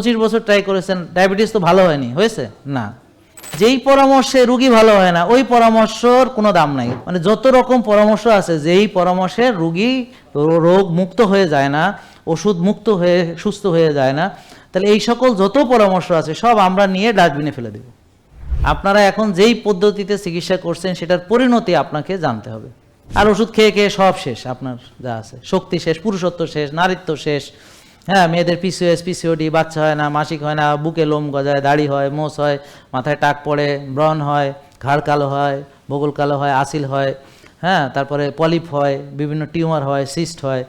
পঁচিশ বছর ট্রাই করেছেন ডায়াবেটিস তো ভালো হয়নি, হয়েছে? না। যেই পরামর্শে রুগী ভালো হয় না, ওই পরামর্শর কোনো দাম নাই। মানে যত রকম পরামর্শ আছে, যেই পরামর্শে রুগী রোগ মুক্ত হয়ে যায় না, ওষুধ মুক্ত হয়ে, সুস্থ হয়ে যায় না, তাহলে এই সকল যত পরামর্শ আছে, সব আমরা নিয়ে ডাস্টবিনে ফেলে দেব। আপনারা এখন যেই পদ্ধতিতে চিকিৎসা করছেন, সেটার পরিণতি আপনাকে জানতে হবে। আর ওষুধ খেয়ে খেয়ে সব শেষ, আপনার যা আছে। শক্তি শেষ, পুরুষত্ব শেষ, নারীত্ব শেষ হ্যাঁ মেয়েদের পিসিওএস পিসিওডি বাচ্চা হয় না, মাসিক হয় না, বুকে লোম গজায়, দাড়ি হয়, মোষ হয়, মাথায় টাক পড়ে, ব্রণ হয়, ঘাড় কালো হয়, বগল কালো হয়, আসিল হয় হ্যাঁ তারপরে পলিপ হয়, বিভিন্ন টিউমার হয়, সিস্ট হয়,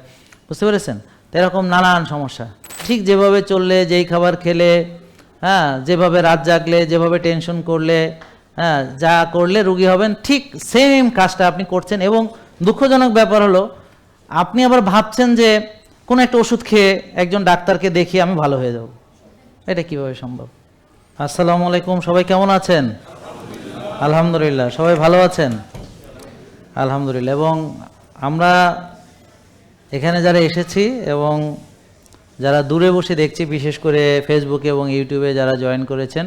বুঝতে পেরেছেন? তো এরকম নানান সমস্যা। ঠিক যেভাবে চললে, যেই খাবার খেলে হ্যাঁ যেভাবে রাত জাগলে, যেভাবে টেনশন করলে হ্যাঁ যা করলে রুগী হবেন, ঠিক সেম কাজটা আপনি করছেন এবং দুঃখজনক ব্যাপার হলো, আপনি আবার ভাবছেন যে কোনো একটা ওষুধ খেয়ে একজন ডাক্তারকে দেখিয়ে আমি ভালো হয়ে যাব। এটা কীভাবে সম্ভব? আসসালামু আলাইকুম, সবাই কেমন আছেন? আলহামদুলিল্লাহ, সবাই ভালো আছেন? আলহামদুলিল্লাহ, এবং আমরা এখানে যারা এসেছি এবং যারা দূরে বসে দেখছি, বিশেষ করে ফেসবুকে এবং ইউটিউবে যারা জয়েন করেছেন,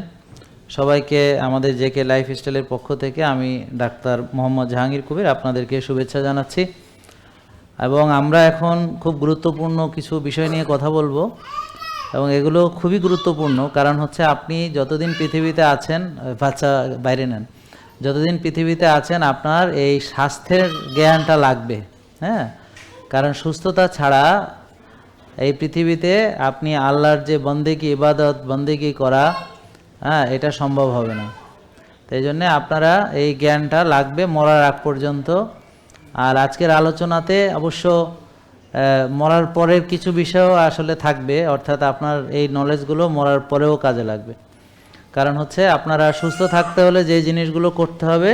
সবাইকে আমাদের জেকে লাইফ স্টাইলের পক্ষ থেকে আমি ডাক্তার মোহাম্মদ জাহাঙ্গীর কবির আপনাদেরকে শুভেচ্ছা জানাচ্ছি। এবং আমরা এখন খুব গুরুত্বপূর্ণ কিছু বিষয় নিয়ে কথা বলব এবং এগুলো খুবই গুরুত্বপূর্ণ। কারণ হচ্ছে আপনি যতদিন পৃথিবীতে আছেন বাচ্চা বাইরে নেন, যতদিন পৃথিবীতে আছেন আপনার এই স্বাস্থ্যের জ্ঞানটা লাগবে হ্যাঁ? কারণ সুস্থতা ছাড়া এই পৃথিবীতে আপনি আল্লাহর যে বন্দেগি ইবাদত, বন্দেগি করা হ্যাঁ এটা সম্ভব হবে না। তাই জন্যে আপনারা এই জ্ঞানটা লাগবে মরার আগ পর্যন্ত আর আজকের আলোচনাতে অবশ্য মরার পরের কিছু বিষয়ও আসলে থাকবে, অর্থাৎ আপনার এই নলেজগুলো মরার পরেও কাজে লাগবে। কারণ হচ্ছে, আপনারা সুস্থ থাকতে হলে যে জিনিসগুলো করতে হবে,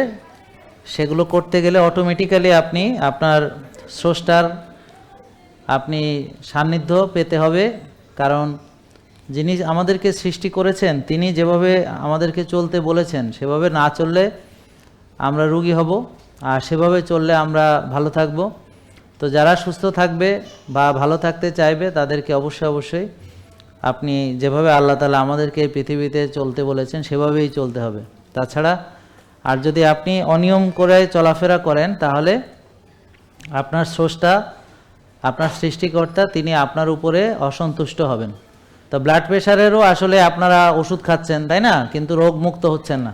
সেগুলো করতে গেলে অটোমেটিক্যালি আপনি, আপনার স্রষ্টার আপনি সান্নিধ্য পেতে হবে। কারণ যিনি আমাদেরকে সৃষ্টি করেছেন, তিনি যেভাবে আমাদেরকে চলতে বলেছেন, সেভাবে না চললে আমরা রুগী হব। আর সেভাবে চললে আমরা ভালো থাকব। তো যারা সুস্থ থাকবে বা ভালো থাকতে চাইবে, তাদেরকে অবশ্যই অবশ্যই আপনি যেভাবে আল্লাহ তালা আমাদেরকে পৃথিবীতে চলতে বলেছেন, সেভাবেই চলতে হবে। তাছাড়া, আর যদি আপনি অনিয়ম করে চলাফেরা করেন, তাহলে আপনার স্রষ্টা, আপনার সৃষ্টিকর্তা, তিনি আপনার উপরে অসন্তুষ্ট হবেন। তো ব্লাড প্রেশারেরও আসলে আপনারা ওষুধ খাচ্ছেন, তাই না? কিন্তু রোগ মুক্ত হচ্ছেন না।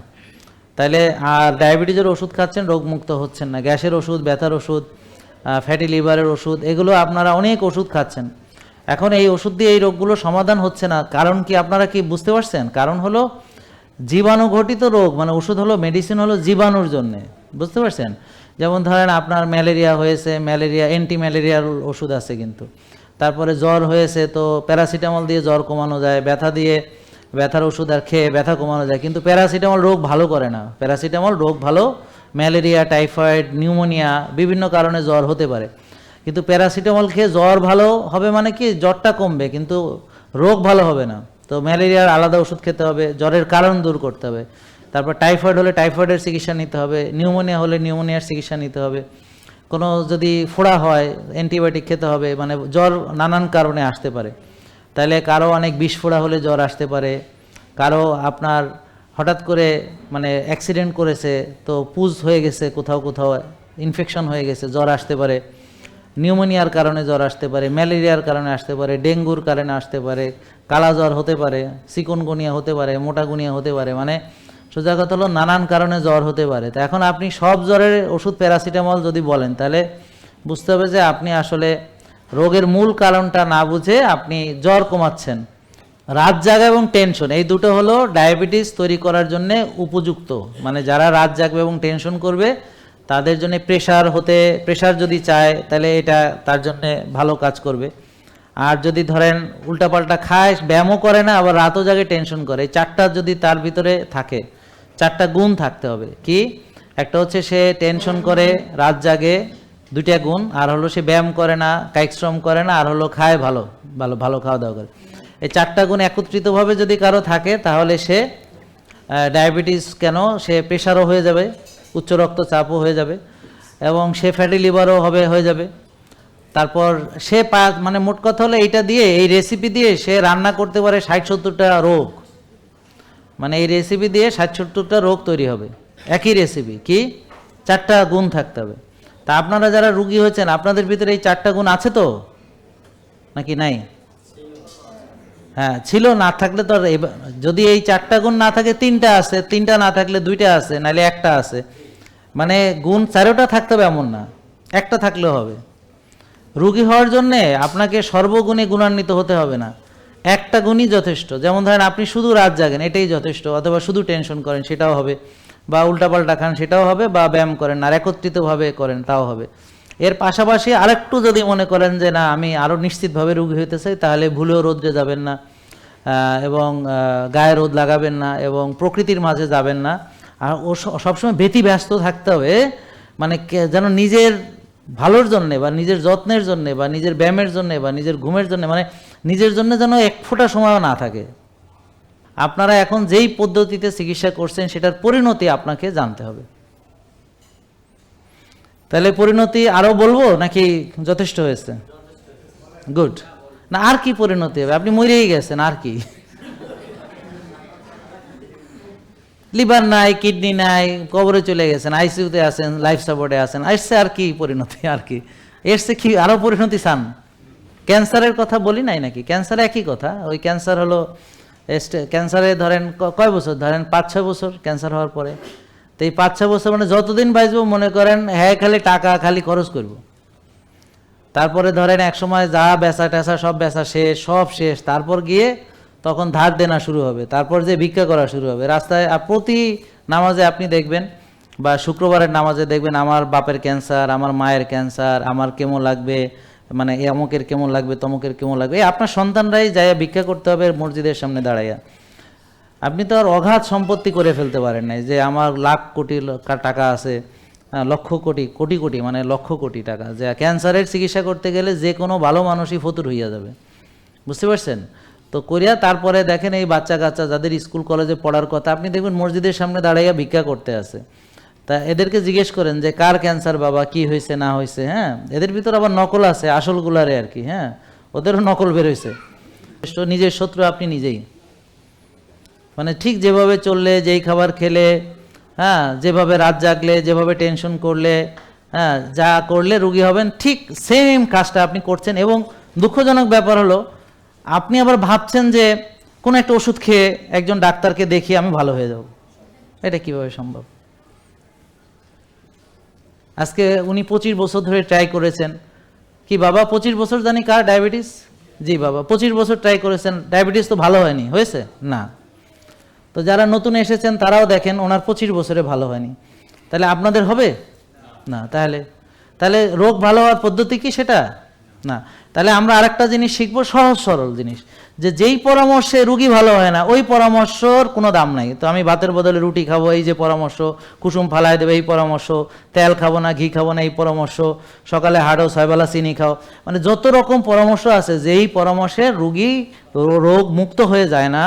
তাইলে, আর ডায়াবেটিসের ওষুধ খাচ্ছেন, রোগমুক্ত হচ্ছেন না। গ্যাসের ওষুধ, ব্যথার ওষুধ ফ্যাটি লিভারের ওষুধ, এগুলো আপনারা অনেক ওষুধ খাচ্ছেন। এখন এই ওষুধ দিয়ে এই রোগগুলো সমাধান হচ্ছে না। কারণ কি আপনারা কি বুঝতে পারছেন? কারণ হলো জীবাণু ঘটিত রোগ মানে ওষুধ হলো মেডিসিন হলো জীবাণুর জন্যে। বুঝতে পারছেন? যেমন ধরেন আপনার ম্যালেরিয়া হয়েছে, ম্যালেরিয়া অ্যান্টি ম্যালেরিয়ার ওষুধ আছে কিন্তু। তারপরে জ্বর হয়েছে, তো প্যারাসিটামল দিয়ে জ্বর কমানো যায়, ব্যথা দিয়ে ব্যথার ওষুধ আর খেয়ে ব্যথা কমানো যায়। কিন্তু প্যারাসিটামল রোগ ভালো করে না। প্যারাসিটামল রোগ ভালো, ম্যালেরিয়া, টাইফয়েড, নিউমোনিয়া, বিভিন্ন কারণে জ্বর হতে পারে। কিন্তু প্যারাসিটামল খেয়ে জ্বর ভালো হবে মানে কি? জ্বরটা কমবে, কিন্তু রোগ ভালো হবে না। তো ম্যালেরিয়ার আলাদা ওষুধ খেতে হবে, জ্বরের কারণ দূর করতে হবে। তারপর টাইফয়েড হলে টাইফয়েডের চিকিৎসা নিতে হবে, নিউমোনিয়া হলে নিউমোনিয়ার চিকিৎসা নিতে হবে। কোনো যদি ফোড়া হয়, অ্যান্টিবায়োটিক খেতে হবে মানে জ্বর নানান কারণে আসতে পারে। তাহলে কারও অনেক বিস্ফোড়া হলে জ্বর আসতে পারে। কারও আপনার হঠাৎ করে মানে অ্যাক্সিডেন্ট করেছে, তো পুজ হয়ে গেছে কোথাও কোথাও ইনফেকশন হয়ে গেছে, জ্বর আসতে পারে। নিউমোনিয়ার কারণে জ্বর আসতে পারে, ম্যালেরিয়ার কারণে আসতে পারে, ডেঙ্গুর কারণে আসতে পারে, কালা জ্বর হতে পারে, চিকনগুনিয়া হতে পারে, মোটাগুনিয়া হতে পারে মানে সোজা কথা হলো নানান কারণে জ্বর হতে পারে। তো এখন আপনি সব জ্বরের ওষুধ প্যারাসিটামল যদি বলেন, তাহলে বুঝতে হবে যে আপনি আসলে রোগের মূল কারণটা না বুঝে আপনি জ্বর কমাচ্ছেন। রাত জাগা এবং টেনশন এই দুটো হলো ডায়াবেটিস তৈরি করার জন্য উপযুক্ত। মানে যারা রাত জাগবে এবং টেনশন করবে, তাদের জন্য প্রেশার হতে প্রেশার যদি চায়, তাহলে এটা তার জন্য ভালো কাজ করবে। আর যদি ধরেন উল্টাপাল্টা খায়, ব্যায়ামও করে না, আবার রাতও জাগে টেনশন করে। এই চারটা যদি তার ভিতরে থাকে, চারটা গুণ থাকতে হবে। কি? একটা হচ্ছে সে টেনশন করে, রাত জাগে দুইটা গুণ, আর হলো সে ব্যায়াম করে না, কায়িক শ্রম করে না, আর হলো খায় ভালো ভালো ভালো খাওয়া দাওয়া করে। এই চারটা গুণ একত্রিতভাবে যদি কারও থাকে, তাহলে সে ডায়াবেটিস কেন, সে প্রেশারও হয়ে যাবে, উচ্চ রক্তচাপও হয়ে যাবে, এবং সে ফ্যাটি লিভারও হবে, হয়ে যাবে। তারপর সে পা মানে মোট কথা হলো এইটা দিয়ে, এই রেসিপি দিয়ে সে রান্না করতে পারে ষাট সত্তরটা রোগ। মানে এই রেসিপি দিয়ে ষাট সত্তরটা রোগ তৈরি হবে। একই রেসিপি কি? চারটা গুণ থাকতে হবে। তা আপনারা যারা রুগী হয়েছেন, আপনাদের ভিতরে এই চারটা গুণ আছে তো? নাকি নাই? হ্যাঁ ছিল, না থাকলে তো যদি এই চারটা গুণ না থাকে, তিনটা আছে, তিনটা না থাকলে দুইটা আছে নাহলে একটা আছে। মানে গুণ চারোটা থাকতে হবে এমন না, একটা থাকলেও হবে। রুগী হওয়ার জন্যে আপনাকে সর্বগুণে গুণান্বিত হতে হবে না। একটা গুণই যথেষ্ট। যেমন ধরেন, আপনি শুধু রাত জাগেন, এটাই যথেষ্ট, অথবা শুধু টেনশন করেন, সেটাও হবে। বা উল্টাপাল্টা খান, সেটাও হবে বা ব্যায়াম করেন, আর একত্রিতভাবে করেন, তাও হবে। এর পাশাপাশি আরেকটু যদি মনে করেন যে, না, আমি আরও নিশ্চিতভাবে রুগী হইতে চাই, তাহলে ভুলেও রোদ্রে যাবেন না এবং গায়ে রোদ লাগাবেন না, এবং প্রকৃতির মাঝে যাবেন না। আর ও সবসময় ব্যতি ব্যস্ত থাকতে হবে মানে যেন নিজের ভালোর জন্যে বা নিজের যত্নের জন্যে বা নিজের ব্যায়ামের জন্যে বা নিজের ঘুমের জন্যে মানে নিজের জন্য যেন এক ফোঁটা সময়ও না থাকে। আপনারা এখন যেই পদ্ধতিতে চিকিৎসা করছেন, সেটার পরিণতি আপনাকে জানতে হবে। তাহলে পরিণতি আরও বলব নাকি যথেষ্ট হয়েছে? গুড না, আর কি পরিণতি হবে? আপনি মরেই গেছেন, আর কি? লিভার নাই কিডনি নাই, কবরে চলে গেছেন আইসিইউতে আছেন লাইফ সাপোর্টে আছেন আসছে আর কি পরিণতি, আর কি? এসছে কি আরও পরিণতি চান? ক্যান্সারের কথা বলি নাই নাকি? ক্যান্সার একই কথা, ওই ক্যান্সার হলো ক্যান্সারে ধরেন কয় বছর? ধরেন পাঁচ, ছয় বছর ক্যান্সার হওয়ার পরে। তো এই পাঁচ, ছয় বছর মানে যতদিন বাঁচবো, মনে করেন হ্যাঁ খালি টাকা, খালি খরচ করব। তারপরে ধরেন এক সময় যা বেচা টেচা, সব বেচা শেষ, সব শেষ। তারপর গিয়ে তখন ধার দেনা শুরু হবে। তারপর যে ভিক্ষা করা শুরু হবে। রাস্তায় প্রতি নামাজে আপনি দেখবেন, বা শুক্রবারের নামাজে দেখবেন, আমার বাপের ক্যান্সার আমার মায়ের ক্যান্সার আমার কেমন লাগবে মানে এ অমুকের কেমন লাগবে, তমুকের কেমন লাগবে। আপনার সন্তানরাই যায় ভিক্ষা করতে হবে মসজিদের সামনে দাঁড়াইয়া। আপনি তো আর অগাধ সম্পত্তি করে ফেলতে পারেন নাই যে আমার লাখ কোটি টাকা আছে লক্ষ কোটি কোটি কোটি মানে লক্ষ কোটি টাকা। যে ক্যান্সারের চিকিৎসা করতে গেলে যে কোনো ভালো মানুষই ফতুর হইয়া যাবে। বুঝতে পারছেন? তো করিয়া তারপরে দেখেন এই বাচ্চা কাচ্চা যাদের স্কুল, কলেজে পড়ার কথা, আপনি দেখবেন মসজিদের সামনে দাঁড়াইয়া ভিক্ষা করতে আছে। তা এদেরকে জিজ্ঞেস করেন যে, কার ক্যান্সার বাবা? কি হয়েছে, না হয়েছে? হ্যাঁ? এদের ভিতর আবার নকল আছে, আসলগুলারে আর কি হ্যাঁ? ওদেরও নকল বেরোইছে নিজের শত্রু আপনি নিজেই। মানে ঠিক যেভাবে চললে, যেই খাবার খেলে হ্যাঁ? যেভাবে রাত জাগলে, যেভাবে টেনশন করলে হ্যাঁ? যা করলে রুগী হবেন, ঠিক সেম কাজটা আপনি করছেন এবং দুঃখজনক ব্যাপার হলো, আপনি আবার ভাবছেন যে, কোনো একটা ওষুধ খেয়ে একজন ডাক্তারকে দেখিয়ে আমি ভালো হয়ে যাব। এটা কীভাবে সম্ভব? আজকে উনি পঁচিশ বছর ধরে ট্রাই করেছেন। কি বাবা, পঁচিশ বছর জানি কার ডায়াবেটিস জি বাবা, পঁচিশ বছর ট্রাই করেছেন। ডায়াবেটিস তো ভালো হয়নি, হয়েছে? না। তো যারা নতুন এসেছেন, তারাও দেখেন ওনার পঁচিশ বছরে ভালো হয়নি। তাহলে আপনাদের হবে? না, তাহলে। তাহলে রোগ ভালো হওয়ার পদ্ধতি কি সেটা? না। তাহলে আমরা আরেকটা জিনিস শিখব, সহজ সরল জিনিস। যে যেই পরামর্শে রুগী ভালো হয় না, ওই পরামর্শর কোনো দাম নাই। তো আমি ভাতের বদলে রুটি খাব, এই যে পরামর্শ, কুসুম ফালায় দেবে, এই পরামর্শ, তেল খাব না, ঘি খাব না, এই পরামর্শ, সকালে হাঁটো ছয়বেলা চিনি খাও। মানে যত রকম পরামর্শ আছে, যেই পরামর্শে রুগী রোগ মুক্ত হয়ে যায় না,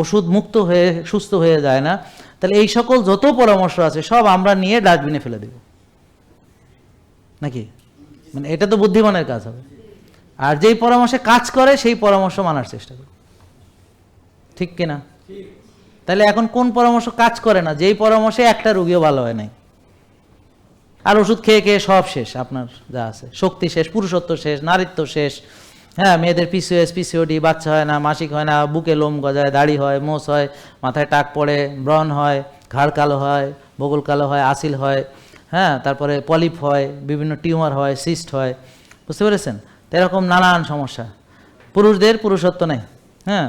ওষুধ মুক্ত হয়ে, সুস্থ হয়ে যায় না, তাহলে এই সকল যত পরামর্শ আছে, সব আমরা নিয়ে ডাস্টবিনে ফেলে দেব। নাকি? মানে এটা তো বুদ্ধিমানের কাজ হবে। আর যেই পরামর্শে কাজ করে, সেই পরামর্শ মানার চেষ্টা করব ঠিক কিনা তাহলে এখন কোন পরামর্শ কাজ করে না? যেই পরামর্শে একটা রুগীও ভালো হয় নাই। আর ওষুধ খেয়ে খেয়ে সব শেষ, আপনার যা আছে। শক্তি শেষ, পুরুষত্ব শেষ, নারীত্ব শেষ। হ্যাঁ মেয়েদের পিসিওএস পিসিওডি বাচ্চা হয় না, মাসিক হয় না, বুকে লোম গজায়, দাড়ি হয়, মোষ হয়, মাথায় টাক পড়ে, ব্রণ হয়, ঘাড় কালো হয়, বগল কালো হয়, আসিল হয়। হ্যাঁ তারপরে পলিপ হয়, বিভিন্ন টিউমার হয়, সিস্ট হয়। বুঝতে পেরেছেন? এরকম নানান সমস্যা। পুরুষদের পুরুষত্ব নেই হ্যাঁ?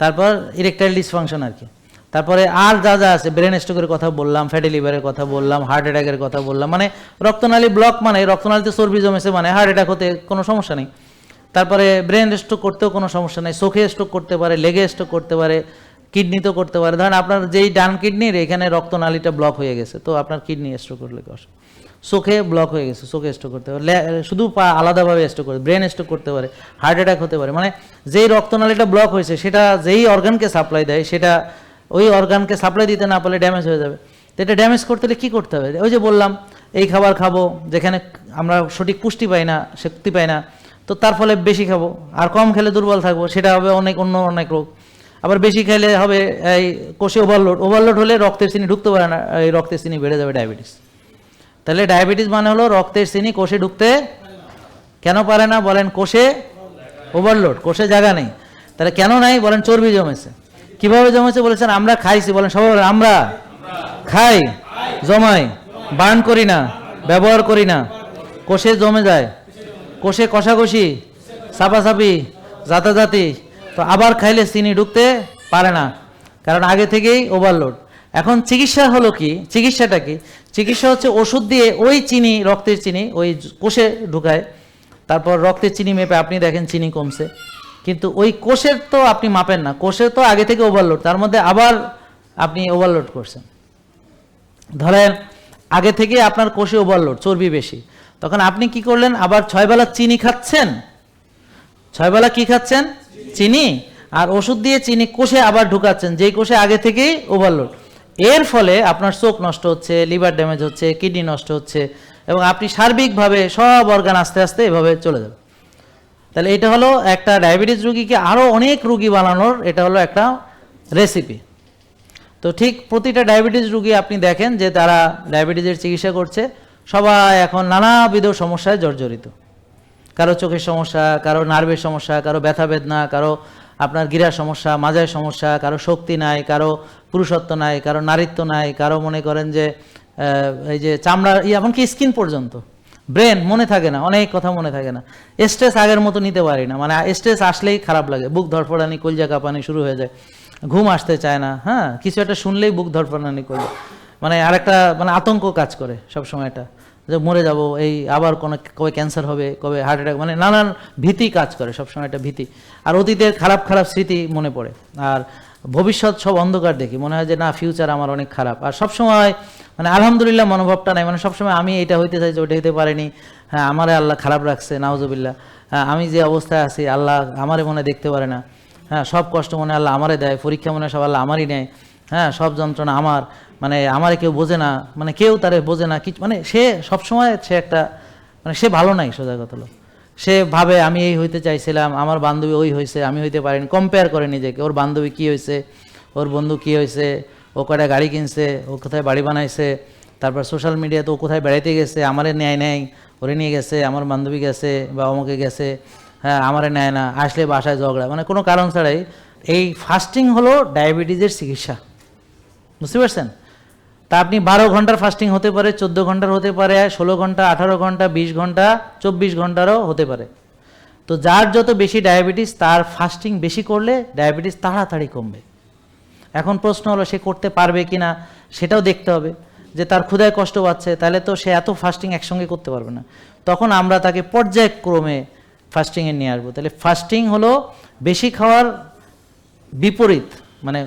তারপর ইরেকটাইল ডিসফাংশন আর কি। তারপরে আর যা যা আছে ব্রেন স্ট্রোকের কথা বললাম ফ্যাটি লিভারের কথা বললাম হার্ট অ্যাটাকের কথা বললাম মানে রক্তনালী ব্লক মানে রক্তনালীতে চর্বি জমেছে মানে হার্ট অ্যাটাক হতে কোনো সমস্যা নেই। তারপরে ব্রেন স্ট্রোক করতেও কোনো সমস্যা নেই, চোখে স্ট্রোক করতে পারে লেগে স্ট্রোক করতে পারে কিডনিতেও করতে পারে। ধরেন আপনার যেই ডান কিডনির এখানে রক্তনালীটা ব্লক হয়ে গেছে, তো আপনার কিডনি স্ট্রোক করলে অসুবিধা? চোখে ব্লক হয়ে গেছে, চোখে স্ট্রোক করতে পারে। শুধু পা আলাদাভাবে স্ট্রোক করে ব্রেন স্ট্রোক করতে পারে হার্ট অ্যাটাক হতে পারে। মানে যেই রক্তনালীটা ব্লক হয়েছে, সেটা যেই অর্গানকে সাপ্লাই দেয়, সেটা ওই অর্গানকে সাপ্লাই দিতে না পারলে ড্যামেজ হয়ে যাবে। তো এটা ড্যামেজ করতে হলে কী করতে হবে? ওই যে বললাম, এই খাবার খাব, যেখানে আমরা সঠিক পুষ্টি পাই না, শক্তি পাই না, তো তার ফলে বেশি খাব। আর কম খেলে দুর্বল থাকব, সেটা হবে অনেক অন্য অনেক রোগ। আবার বেশি খেলে হবে এই কোষে ওভারলোড ওভারলোড হলে রক্তের চিনি ঢুকতে পারে না, এই রক্তের চিনি বেড়ে যাবে ডায়াবেটিস তাহলে ডায়াবেটিস মানে হলো রক্তের চিনি কোষে ঢুকতে কেন পারে না? বলেন কোষে ওভারলোড কোষে জায়গা নেই। তাহলে কেন নাই? বলেন চর্বি জমেছে। কীভাবে জমেছে বলেছেন? আমরা খাইছি। বলেন বলেন, আমরা খাই জমাই বার্ন করি না ব্যবহার করি না। কোষে জমে যায়। কোষে কষাকষি সাপাসাপি জাতাজাতি তো আবার খাইলে চিনি ঢুকতে পারে না। কারণ আগে থেকেই ওভারলোড এখন চিকিৎসা হলো কি? চিকিৎসাটা কি? চিকিৎসা হচ্ছে ওষুধ দিয়ে ওই চিনি, রক্তের চিনি, ওই কোষে ঢুকায়। তারপর রক্তের চিনি মেপে, আপনি দেখেন চিনি কমছে। কিন্তু ওই কোষের তো আপনি মাপেন না। কোষের তো আগে থেকে ওভারলোড তার মধ্যে আবার আপনি ওভারলোড করছেন। ধরেন, আগে থেকে আপনার কোষে ওভারলোড চর্বি বেশি। তখন আপনি কি করলেন? আবার ছয় বেলা চিনি খাচ্ছেন? ছয় বেলা কি খাচ্ছেন? চিনি। আর ওষুধ দিয়ে চিনি কোষে আবার ঢুকাচ্ছেন, যেই কোষে আগে থেকেই ওভারলোড এর ফলে আপনার চোখ নষ্ট হচ্ছে, লিভার ড্যামেজ হচ্ছে, কিডনি নষ্ট হচ্ছে এবং আপনি সার্বিকভাবে সব অর্গান আস্তে আস্তে এভাবে চলে যাবে। তাহলে এটা হলো একটা ডায়াবেটিস রুগীকে আরও অনেক রুগী বানানোর, এটা হলো একটা রেসিপি তো ঠিক প্রতিটা ডায়াবেটিস রুগী আপনি দেখেন যে তারা ডায়াবেটিসের চিকিৎসা করছে, সবাই এখন নানাবিধ সমস্যায় জর্জরিত। কারও চোখের সমস্যা, কারও নার্ভের সমস্যা, কারও ব্যথা বেদনা, কারও আপনার গিরার সমস্যা মাজার সমস্যা, কারও শক্তি নাই, কারও পুরুষত্ব নাই, কারও নারীত্ব নাই, কারও মনে করেন যে এই যে চামড়া এমনকি স্কিন পর্যন্ত। ব্রেন মনে থাকে না, অনেক কথা মনে থাকে না। স্ট্রেস আগের মতো নিতে পারি না মানে স্ট্রেস আসলেই খারাপ লাগে, বুক ধরফড়ানি কলজা কাঁপানি শুরু হয়ে যায়। ঘুম আসতে চায় না হ্যাঁ কিছু একটা শুনলেই বুক ধরফড়ানি করবে মানে আরেকটা মানে আতঙ্ক কাজ করে সব সময়টা যে মরে যাব, এই আবার কোনো কবে ক্যান্সার হবে, কবে হার্ট অ্যাটাক মানে নানান ভীতি কাজ করে, সবসময় একটা ভীতি। আর অতীতের খারাপ খারাপ স্মৃতি মনে পড়ে। আর ভবিষ্যৎ সব অন্ধকার দেখি, মনে হয় যে না ফিউচার আমার অনেক খারাপ। আর সবসময় মানে আলহামদুলিল্লাহ মনোভাবটা নাই মানে সবসময় আমি এটা হইতে চাইছি ওটা হইতে পারিনি। হ্যাঁ আমারে আল্লাহ খারাপ রাখছে, নাউজুবিল্লাহ। হ্যাঁ আমি যে অবস্থায় আছি, আল্লাহ আমারে মনে দেখতে পারে না। হ্যাঁ সব কষ্ট মনে আল্লাহ আমারে দেয়, পরীক্ষা মনে সব আল্লাহ আমারই নেয়। হ্যাঁ সব যন্ত্রণা আমার। মানে আমারে কেউ বোঝে না মানে কেউ তারে বোঝে না কিছু মানে সে সবসময় সে একটা মানে সে ভালো নাই সোজা কথা হলো সে ভাবে, আমি এই হইতে চাইছিলাম, আমার বান্ধবী ওই হয়েছে আমি হইতে পারিনি। কম্পেয়ার করে নিজেকে, ওর বান্ধবী কি হয়েছে ওর বন্ধু কি হয়েছে ও কটা গাড়ি কিনছে? ও কোথায় বাড়ি বানাইছে? তারপর সোশ্যাল মিডিয়াতে ও কোথায় বেড়াইতে গেছে? আমারে নেয় নেয় ওরে নিয়ে গেছে, আমার বান্ধবী গেছে বা অমুকে গেছে হ্যাঁ আমারে নেয় না, আসলে বাসায় ঝগড়া। মানে কোনো কারণ ছাড়াই এই ফাস্টিং হলো ডায়াবেটিসের চিকিৎসা। বুঝতে পারছেন? তা আপনি বারো ঘণ্টার ফাস্টিং হতে পারে, চোদ্দ ঘণ্টার হতে পারে, ষোলো ঘণ্টা, আঠারো ঘণ্টা, বিশ ঘণ্টা, চব্বিশ ঘন্টারও হতে পারে। তো যার যত বেশি ডায়াবেটিস তার ফাস্টিং বেশি করলে ডায়াবেটিস তাড়াতাড়ি কমবে। এখন প্রশ্ন হলো, সে করতে পারবে কি না সেটাও দেখতে হবে। যে তার ক্ষুধায় কষ্ট পাচ্ছে, তাহলে তো সে এত ফাস্টিং একসঙ্গে করতে পারবে না। তখন আমরা তাকে পর্যায়ক্রমে ফাস্টিংয়ে নিয়ে আসব। তাহলে ফাস্টিং হলো বেশি খাওয়ার বিপরীত মানে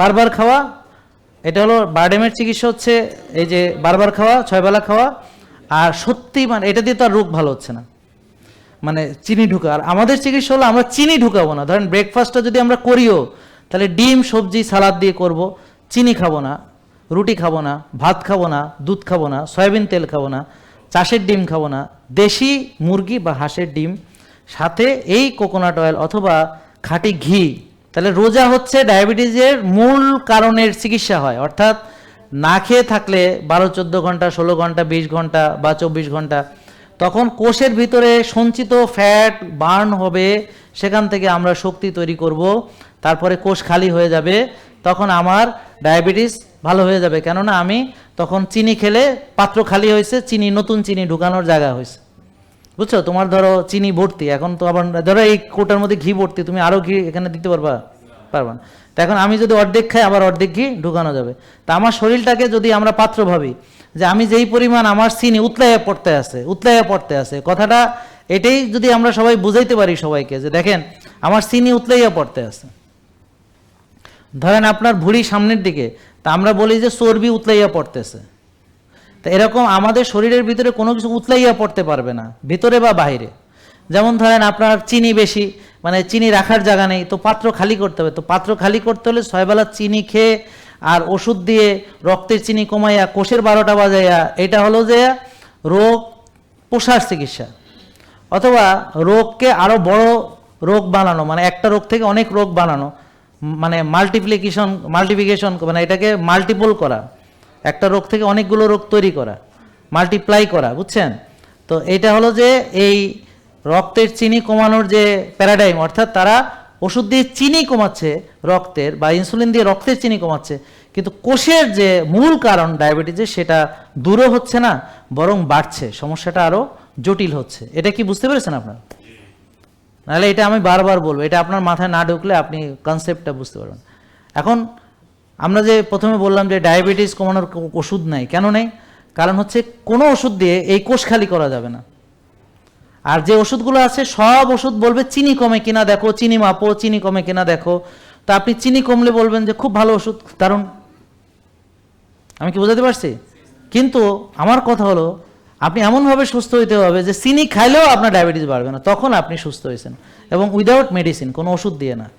বারবার খাওয়া এটা হলো বার্ডেমের চিকিৎসা হচ্ছে এই যে বারবার খাওয়া ছয় বেলা খাওয়া, আর সত্যি মানে এটা দিয়ে তো আর রোগ ভালো হচ্ছে না। মানে চিনি ঢুকা, আর আমাদের চিকিৎসা হলো আমরা চিনি ঢুকাবো না। ধরেন ব্রেকফাস্টটা যদি আমরা করিও, তাহলে ডিম, সবজি, সালাদ দিয়ে করব। চিনি খাব না, রুটি খাব না, ভাত খাব না, দুধ খাব না, সয়াবিন তেল খাব না, চাষের ডিম খাব না, দেশি মুরগি বা হাঁসের ডিম, সাথে এই কোকোনাট অয়েল অথবা খাঁটি ঘি তাহলে রোজা হচ্ছে ডায়াবেটিসের মূল কারণের চিকিৎসা হয়। অর্থাৎ না খেয়ে থাকলে বারো, চোদ্দ ঘণ্টা, ষোলো ঘণ্টা, বিশ ঘণ্টা বা চব্বিশ ঘণ্টা, তখন কোষের ভিতরে সঞ্চিত ফ্যাট বার্ন হবে, সেখান থেকে আমরা শক্তি তৈরি করব, তারপরে কোষ খালি হয়ে যাবে, তখন আমার ডায়াবেটিস ভালো হয়ে যাবে। কেননা আমি তখন চিনি খেলে পাত্র খালি হয়েছে, চিনি, নতুন চিনি ঢুকানোর জায়গা হয়েছে। বুঝছ? তোমার ধরো চিনি ভর্তি, এখন তো আবার ধরো এই কোটার মধ্যে ঘি ভর্তি, তুমি আরও ঘি এখানে দিতে পারবা? পারবা না। তো এখন আমি যদি অর্ধেক খাই, আবার অর্ধেক ঘি ঢুকানো যাবে। তা আমার শরীরটাকে যদি আমরা পাত্র ভাবি, যে আমি যেই পরিমাণ আমার চিনি উতলাইয়া পড়তে আছে, উতলাইয়া পড়তে আছে, কথাটা এটাই যদি আমরা সবাই বুঝাইতে পারি সবাইকে, যে দেখেন, আমার চিনি উতলাইয়া পড়তে আছে। ধরেন আপনার ভুঁড়ি সামনের দিকে, তা আমরা বলি যে চর্বি উতলাইয়া পড়তেছে। তা এরকম আমাদের শরীরের ভিতরে কোনো কিছু উতলাইয়া পড়তে পারবে না, ভিতরে বা বাইরে। যেমন ধরেন আপনার চিনি বেশি মানে চিনি রাখার জায়গা নেই, তো পাত্র খালি করতে হবে। তো পাত্র খালি করতে হলে ছয়বেলা চিনি খেয়ে আর ওষুধ দিয়ে রক্তের চিনি কমাইয়া, কোষের বারোটা বাজাইয়া, এটা হলো যে রোগ পোষার চিকিৎসা। অথবা রোগকে আরও বড় রোগ বানানো মানে একটা রোগ থেকে অনেক রোগ বানানো মানে মাল্টিপ্লিকেশন মাল্টিপ্লিকেশন মানে এটাকে মাল্টিপল করা। একটা রোগ থেকে অনেকগুলো রোগ তৈরি করা মাল্টিপ্লাই করা, বুঝছেন? তো এটা হলো যে এই রক্তের চিনি কমানোর যে প্যারাডাইম অর্থাৎ তারা ওষুধ দিয়ে চিনি কমাচ্ছে রক্তের বা ইনসুলিন দিয়ে রক্তের চিনি কমাচ্ছে, কিন্তু কোষের যে মূল কারণ ডায়াবেটিসের সেটা দূরও হচ্ছে না, বরং বাড়ছে। সমস্যাটা আরও জটিল হচ্ছে। এটা কি বুঝতে পেরেছেন আপনার? নাহলে এটা আমি বারবার বলব, এটা আপনার মাথায় না ঢুকলে আপনি কনসেপ্টটা বুঝতে পারবেন। এখন আমরা যে প্রথমে বললাম যে ডায়াবেটিস কমানোর ওষুধ নাই। কেন নেই? কারণ হচ্ছে কোনো ওষুধ দিয়ে এই কোষ খালি করা যাবে না। আর যে ওষুধগুলো আছে, সব ওষুধ বলবে চিনি কমে কিনা দেখো, চিনি মাপো, চিনি কমে কিনা দেখো। তা আপনি চিনি কমলে বলবেন যে খুব ভালো ওষুধ কারণ আমি কি বোঝাতে পারছি? কিন্তু আমার কথা হলো, আপনি এমনভাবে সুস্থ হইতে হবে যে চিনি খাইলেও আপনার ডায়াবেটিস বাড়বে না। তখন আপনি সুস্থ হয়েছেন। এবং উইদাউট মেডিসিন কোনো ওষুধ দিয়ে না।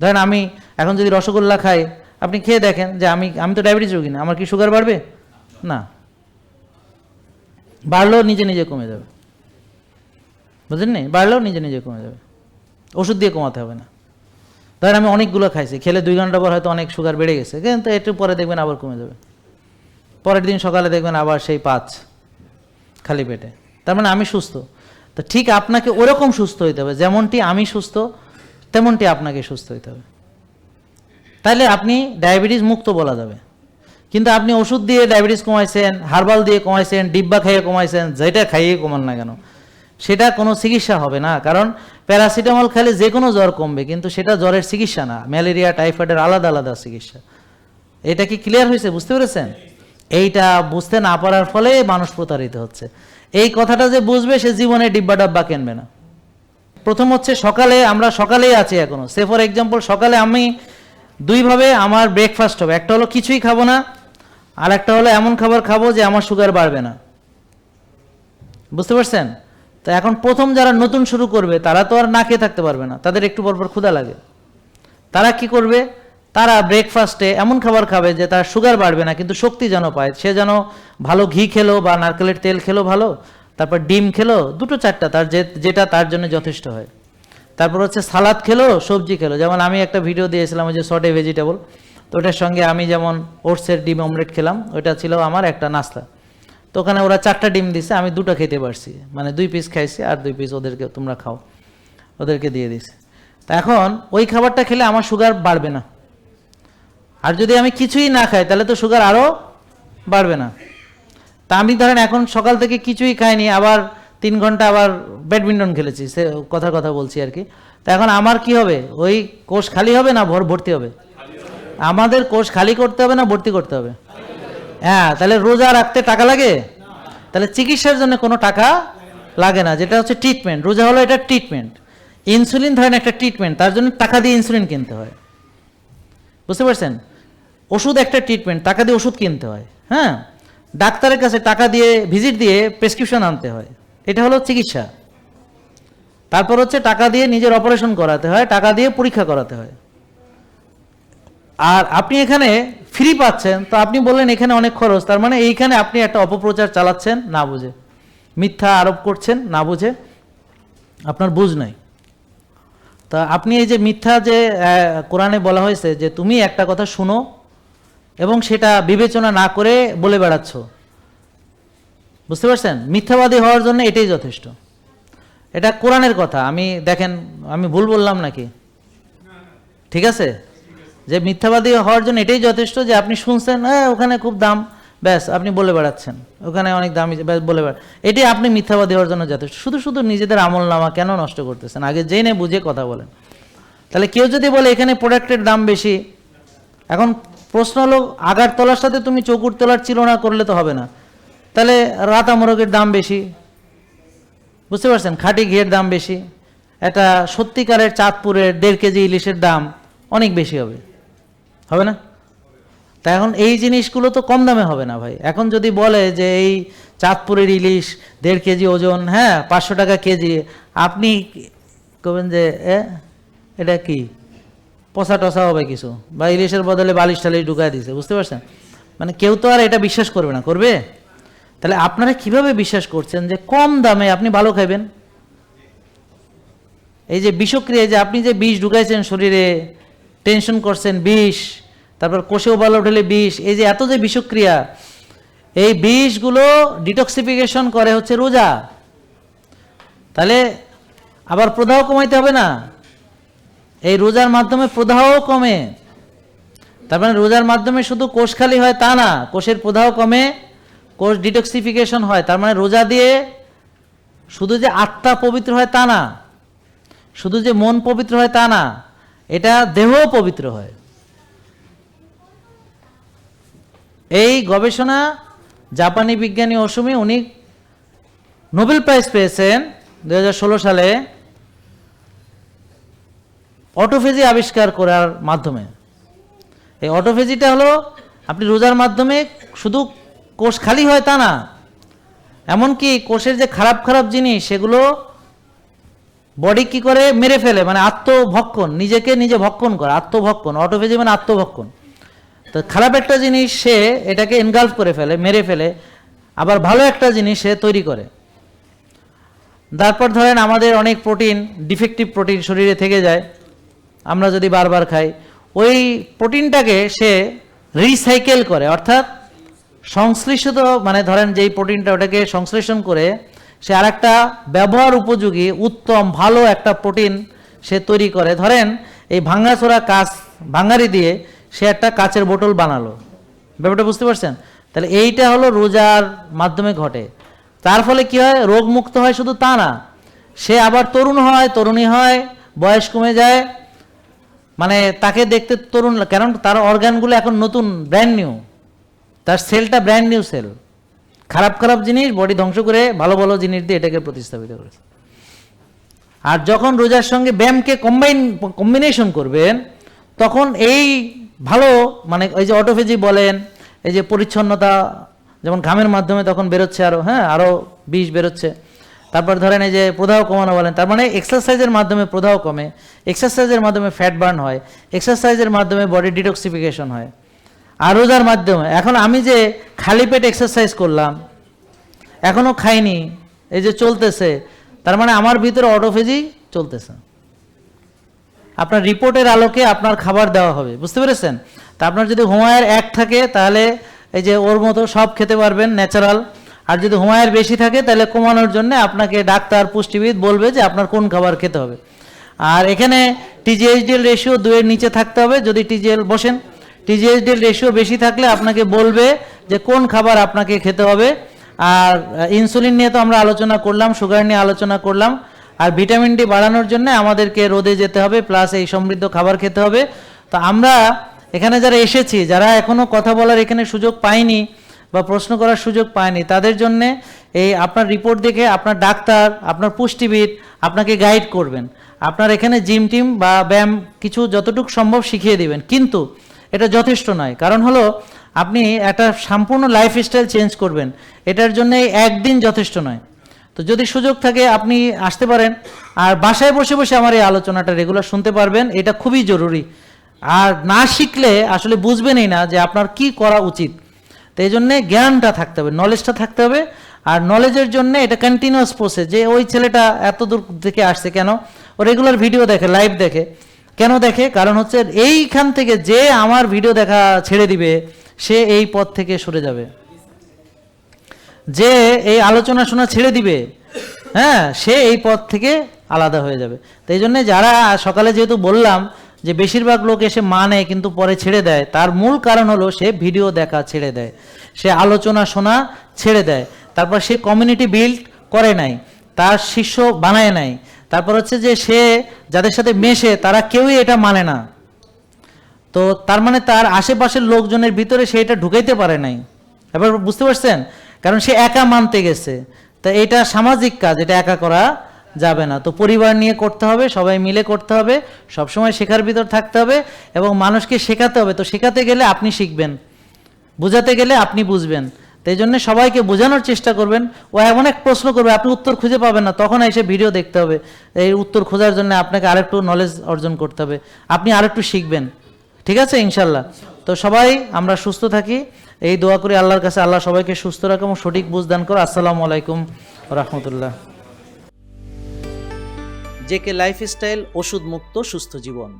ধরেন আমি এখন যদি রসগোল্লা খাই আপনি খেয়ে দেখেন যে আমি আমি তো ডায়াবেটিস রোগী না, আমার কি সুগার বাড়বে? না। বাড়লেও নিজে নিজে কমে যাবে। বুঝলেন নি? বাড়লেও নিজে নিজে কমে যাবে। ওষুধ দিয়ে কমাতে হবে না। ধরেন আমি অনেকগুলো খাইছি, খেলে দুই ঘণ্টা পর হয়তো অনেক সুগার বেড়ে গেছে, কিন্তু একটু পরে দেখবেন আবার কমে যাবে। পরের দিন সকালে দেখবেন আবার সেই পাঁচ খালি পেটে। তার মানে আমি সুস্থ। তো ঠিক আপনাকে ওরকম সুস্থ হইতে হবে, যেমনটি আমি সুস্থ, তেমনটি আপনাকে সুস্থ হইতে হবে। তাহলে আপনি ডায়াবেটিস মুক্ত বলা যাবে। কিন্তু আপনি ওষুধ দিয়ে ডায়াবেটিস কমাইছেন, হার্বাল দিয়ে কমাইছেন, ডিব্বা খাইয়ে কমাইছেন, যেটা খাইয়ে কমান না কেন? সেটা কোনো চিকিৎসা হবে না, কারণ প্যারাসিটামল খেলে যে কোনো জ্বর কমবে, কিন্তু সেটা জ্বরের চিকিৎসা না। ম্যালেরিয়া, টাইফয়েডের আলাদা আলাদা চিকিৎসা। এটা কি ক্লিয়ার হয়েছে? বুঝতে পেরেছেন? এইটা বুঝতে না পারার ফলে মানুষ প্রতারিত হচ্ছে। এই কথাটা যে বুঝবে, সে জীবনে ডিব্বা ডাব্বা কিনবে না। প্রথম হচ্ছে সকালে, আমরা সকালেই আছি এখনও। সে ফর এক্সাম্পল, সকালে আমি দুইভাবে আমার ব্রেকফাস্ট হবে। একটা হলো কিছুই খাব না, আর একটা হলো এমন খাবার খাব যে আমার সুগার বাড়বে না। বুঝতে পারছেন? তো এখন প্রথম যারা নতুন শুরু করবে, তারা তো আর না খেয়ে থাকতে পারবে না। তাদের একটু পর পর ক্ষুধা লাগে। তারা কি করবে? তারা ব্রেকফাস্টে এমন খাবার খাবে যে তার সুগার বাড়বে না, কিন্তু শক্তি যেন পায়। সে যেন ভালো ঘি খেলো বা নারকেলের তেল খেলো ভালো, তারপর ডিম খেলো, দুটো চারটা তার যেটা তার জন্য যথেষ্ট হয়। তারপর হচ্ছে সালাদ খেলো, সবজি খেলো। যেমন আমি একটা ভিডিও দিয়েছিলাম ওই যে সটে ভেজিটেবল তো ওটার সঙ্গে আমি যেমন ওটসের ডিম অমলেট খেলাম, ওইটা ছিল আমার একটা নাস্তা। তো ওখানে ওরা চারটা ডিম দিছে, আমি দুটো খেতে পারছি। মানে দুই পিস খাইছি আর দুই পিস ওদেরকে, তোমরা খাও। ওদেরকে দিয়ে দিছি। তা এখন ওই খাবারটা খেলে আমার সুগার বাড়বে না। আর যদি আমি কিছুই না খাই, তাহলে তো সুগার আরও বাড়বে না। তা আমি ধরেন এখন সকাল থেকে কিছুই খাইনি, আবার তিন ঘণ্টা আবার ব্যাডমিন্টন খেলেছি, সে কথার কথা বলছি আর কি। তা এখন আমার কি হবে? ওই কোষ খালি হবে না ভর ভর্তি হবে? আমাদের কোষ খালি করতে হবে না ভর্তি করতে হবে? হ্যাঁ তাহলে রোজা রাখতে টাকা লাগে? তাহলে চিকিৎসার জন্য কোনো টাকা লাগে না, যেটা হচ্ছে ট্রিটমেন্ট রোজা হলো এটা ট্রিটমেন্ট ইনসুলিন ধরেন একটা ট্রিটমেন্ট তার জন্য টাকা দিয়ে ইনসুলিন কিনতে হয়। বুঝতে পারছেন? ওষুধ একটা ট্রিটমেন্ট টাকা দিয়ে ওষুধ কিনতে হয় হ্যাঁ? ডাক্তারের কাছে টাকা দিয়ে ভিজিট দিয়ে প্রেসক্রিপশন আনতে হয়। এটা হলো চিকিৎসা। তারপর হচ্ছে টাকা দিয়ে নিজের অপারেশন করাতে হয়, টাকা দিয়ে পরীক্ষা করাতে হয়। আর আপনি এখানে ফ্রি পাচ্ছেন, তো আপনি বললেন এখানে অনেক খরচ, তার মানে এইখানে আপনি একটা অপপ্রচার চালাচ্ছেন, না বুঝে। মিথ্যা আরোপ করছেন, না বুঝে। আপনার বুঝ নাই। তা আপনি এই যে মিথ্যা যে কোরআনে বলা হয়েছে যে, তুমি একটা কথা শুনো এবং সেটা বিবেচনা না করে বলে বেড়াচ্ছ। বুঝতে পারছেন? মিথ্যাবাদী হওয়ার জন্য এটাই যথেষ্ট। এটা কোরআনের কথা। আমি, দেখেন, আমি ভুল বললাম নাকি? ঠিক আছে? যে মিথ্যাবাদী হওয়ার জন্য এটাই যথেষ্ট যে আপনি শুনছেন হ্যাঁ ওখানে খুব দাম। ব্যাস, আপনি বলে বেড়াচ্ছেন। ওখানে অনেক দামি বলে বেড়া এটাই আপনি মিথ্যাবাদী হওয়ার জন্য যথেষ্ট। শুধু শুধু নিজেদের আমল নামা কেন নষ্ট করতেছেন? আগে জেনে বুঝে কথা বলেন। তাহলে কেউ যদি বলে, এখানে প্রোডাক্টের দাম বেশি, এখন প্রশ্ন হলো, আগারতলার সাথে তুমি চকুরতলার চিলনা করলে তো হবে না। তাহলে রাতা মোরগের দাম বেশি। বুঝতে পারছেন? খাঁটি ঘিয়ের দাম বেশি। একটা সত্যিকারের চাঁদপুরের দেড় কেজি ইলিশের দাম অনেক বেশি হবে। হবে না? তা এখন এই জিনিসগুলো তো কম দামে হবে না ভাই। এখন যদি বলে যে এই চাঁদপুরের ইলিশ দেড় কেজি ওজন হ্যাঁ পাঁচশো টাকা কেজি, আপনি কবেন যে এটা কি? পচা টসা হবে কিছু? বা ইলিশের বদলে বালিশ টালিশ ঢুকায় দিছে। বুঝতে পারছেন? মানে কেউ তো আর এটা বিশ্বাস করবে না। করবে? তাহলে আপনারা কীভাবে বিশ্বাস করছেন যে কম দামে আপনি ভালো খাবেন এই যে বিষক্রিয়া যে আপনি যে বিষ ঢুকাইছেন শরীরে টেনশন করছেন বিষ, তারপর কোষেও ভালো উঠলে বিষ, এই যে এত যে বিষক্রিয়া, এই বিষগুলো ডিটক্সিফিকেশন করে হচ্ছে রোজা। তাহলে আবার প্রদাহ কমাইতে হবে না? এই রোজার মাধ্যমে প্রদাহও কমে। তার মানে রোজার মাধ্যমে শুধু কোষ খালি হয় তা না, কোষের প্রদাহ কমে। কোষ ডিটক্সিফিকেশন হয়, তার মানে রোজা দিয়ে শুধু যে আত্মা পবিত্র হয় তা না, শুধু যে মন পবিত্র হয় তা না, এটা দেহও পবিত্র হয়। এই গবেষণা জাপানি বিজ্ঞানী অসুমি, উনি নোবেল প্রাইজ পেয়েছেন দুহাজার ষোলো সালে অটোফেজি আবিষ্কার করার মাধ্যমে। এই অটোফেজিটা হলো, আপনি রোজার মাধ্যমে শুধু কোষ খালি হয় তা না। এমনকি কোষের যে খারাপ খারাপ জিনিস, সেগুলো বডি কি করে? মেরে ফেলে মানে আত্মভক্ষণ, নিজেকে নিজে ভক্ষণ করে, আত্মভক্ষণ অটোফেজি মানে আত্মভক্ষণ। তো খারাপ একটা জিনিস, সে এটাকে এনগালফ করে ফেলে, মেরে ফেলে, আবার ভালো একটা জিনিস সে তৈরি করে। তারপর ধরেন আমাদের অনেক প্রোটিন ডিফেক্টিভ প্রোটিন শরীরে থেকে যায়। আমরা যদি বারবার খাই, ওই প্রোটিনটাকে সে রিসাইকেল করে, অর্থাৎ সংশ্লিষ্ট মানে ধরেন যেই প্রোটিনটা ওটাকে সংশ্লেষণ করে, সে আরেকটা ব্যবহার উপযোগী, উত্তম, ভালো একটা প্রোটিন সে তৈরি করে। ধরেন এই ভাঙ্গাচোরা কাঁচ, ভাঙ্গারি দিয়ে সে একটা কাচের বোতল বানালো। ব্যাপারটা বুঝতে পারছেন? তাহলে এইটা হলো রোজার মাধ্যমে ঘটে। তার ফলে কি হয়? রোগ মুক্ত হয় শুধু তা না। সে আবার তরুণ হয়, তরুণী হয়, বয়স কমে যায়। মানে তাকে দেখতে তরুণ কারণ তার অর্গানগুলো এখন নতুন ব্র্যান্ড নিউ তার সেলটা ব্র্যান্ড নিউ সেল খারাপ খারাপ জিনিস বডি ধ্বংস করে ভালো ভালো জিনিস দিয়ে এটাকে প্রতিস্থাপিত করেছে। আর যখন রোজার সঙ্গে ব্যায়ামকে কম্বাইন কম্বিনেশন করবেন, তখন এই ভালো মানে এই যে অটোফেজি বলেন, এই যে পরিচ্ছন্নতা, যেমন ঘামের মাধ্যমে তখন বেরোচ্ছে আরও হ্যাঁ আরও বিষ বেরোচ্ছে। তারপর ধরেন এই যে প্রদাহ কমানো বলেন, তার মানে এক্সারসাইজের মাধ্যমে প্রদাহ কমে এক্সারসাইজের মাধ্যমে ফ্যাট বার্ন হয় এক্সারসাইজের মাধ্যমে বডি ডিটক্সিফিকেশন হয়। আর রোজার মাধ্যমে। এখন আমি যে খালি পেট এক্সারসাইজ করলাম, এখনও খাইনি, এই যে চলতেছে, তার মানে আমার ভিতরে অটোফেজি চলতেছে। আপনার রিপোর্টের আলোকে আপনার খাবার দেওয়া হবে, বুঝতে পেরেছেন? তা আপনার যদি হুমায়ের এক থাকে, তাহলে এই যে ওর মতো সব খেতে পারবেন ন্যাচারাল আর যদি হুমায়ের বেশি থাকে, তাহলে কমানোর জন্য আপনাকে ডাক্তার, পুষ্টিবিদ বলবে যে আপনার কোন খাবার খেতে হবে। আর এখানে টিজিএইচডিএল রেশিও দুয়ের নিচে থাকতে হবে, যদি টিজিএল বসেন টিজিএইচডিএল রেশিও বেশি থাকলে আপনাকে বলবে যে কোন খাবার আপনাকে খেতে হবে। আর ইনসুলিন নিয়ে তো আমরা আলোচনা করলাম সুগার নিয়ে আলোচনা করলাম। আর ভিটামিন ডি বাড়ানোর জন্য আমাদেরকে রোদে যেতে হবে প্লাস এই সমৃদ্ধ খাবার খেতে হবে। তো আমরা এখানে যারা এসেছি, যারা এখনও কথা বলার এখানে সুযোগ পাইনি বা প্রশ্ন করার সুযোগ পায়নি, তাদের জন্য এই আপনার রিপোর্ট দেখে আপনার ডাক্তার, আপনার পুষ্টিবিদ আপনাকে গাইড করবেন। আপনার এখানে জিম টিম বা ব্যায়াম কিছু যতটুকু সম্ভব শিখিয়ে দিবেন। কিন্তু এটা যথেষ্ট নয়। কারণ হলো, আপনি একটা সম্পূর্ণ লাইফস্টাইল চেঞ্জ করবেন। এটার জন্য একদিন যথেষ্ট নয়। তো যদি সুযোগ থাকে, আপনি আসতে পারেন। আর বাসায় বসে বসে আমার এই আলোচনাটা রেগুলার শুনতে পারবেন। এটা খুবই জরুরি। আর না শিখলে আসলে বুঝবেনই না যে আপনার কি করা উচিত। তো এই জন্যে জ্ঞানটা থাকতে হবে নলেজটা থাকতে হবে। আর নলেজের জন্য এটা কন্টিনিউয়াস প্রসেস যে ওই ছেলেটা এত দূর থেকে আসছে কেন? ও রেগুলার ভিডিও দেখে লাইভ দেখে। কেন দেখে? কারণ হচ্ছে এইখান থেকে যে আমার ভিডিও দেখা ছেড়ে দিবে, সে এই পথ থেকে সরে যাবে। যে এই আলোচনা শোনা ছেড়ে দিবে হ্যাঁ সে এই পথ থেকে আলাদা হয়ে যাবে। তো এই জন্যে যারা, সকালে যেহেতু বললাম যে বেশিরভাগ লোক এসে মানে কিন্তু পরে ছেড়ে দেয়, তার মূল কারণ হলো সে ভিডিও দেখা ছেড়ে দেয়। সে আলোচনা শোনা ছেড়ে দেয়। তারপর সে কমিউনিটি বিল্ড করে নাই, তার শিষ্য বানায় নাই। তারপর হচ্ছে যে সে যাদের সাথে মেশে, তারা কেউই এটা মানে না। তো তার মানে তার আশেপাশের লোকজনের ভিতরে সে এটা ঢুকাইতে পারে নাই। এবার বুঝতে পারছেন? কারণ সে একা মানতে গেছে। তা এটা সামাজিক কাজ, এটা একা করা যাবে না। তো পরিবার নিয়ে করতে হবে, সবাই মিলে করতে হবে, সবসময় শেখার ভিতর থাকতে হবে এবং মানুষকে শেখাতে হবে। তো শেখাতে গেলে আপনি শিখবেন, বোঝাতে গেলে আপনি বুঝবেন। তো এই জন্য সবাইকে বোঝানোর চেষ্টা করবেন। ও এমন এক প্রশ্ন করবে, আপনি উত্তর খুঁজে পাবেন না, তখন এসে ভিডিও দেখতে হবে। এই উত্তর খোঁজার জন্য আপনাকে আরেকটু নলেজ অর্জন করতে হবে। আপনি আরেকটু শিখবেন, ঠিক আছে ইনশাল্লাহ তো সবাই, আমরা সুস্থ থাকি। এই দোয়া করি আল্লাহর কাছে, আল্লাহ সবাইকে সুস্থ রাখো এবং সঠিক বুঝ দান করো আসসালামু আলাইকুম রহমতুল্লাহ। জেকে লাইফস্টাইল ওষুধ মুক্ত সুস্থ জীবন।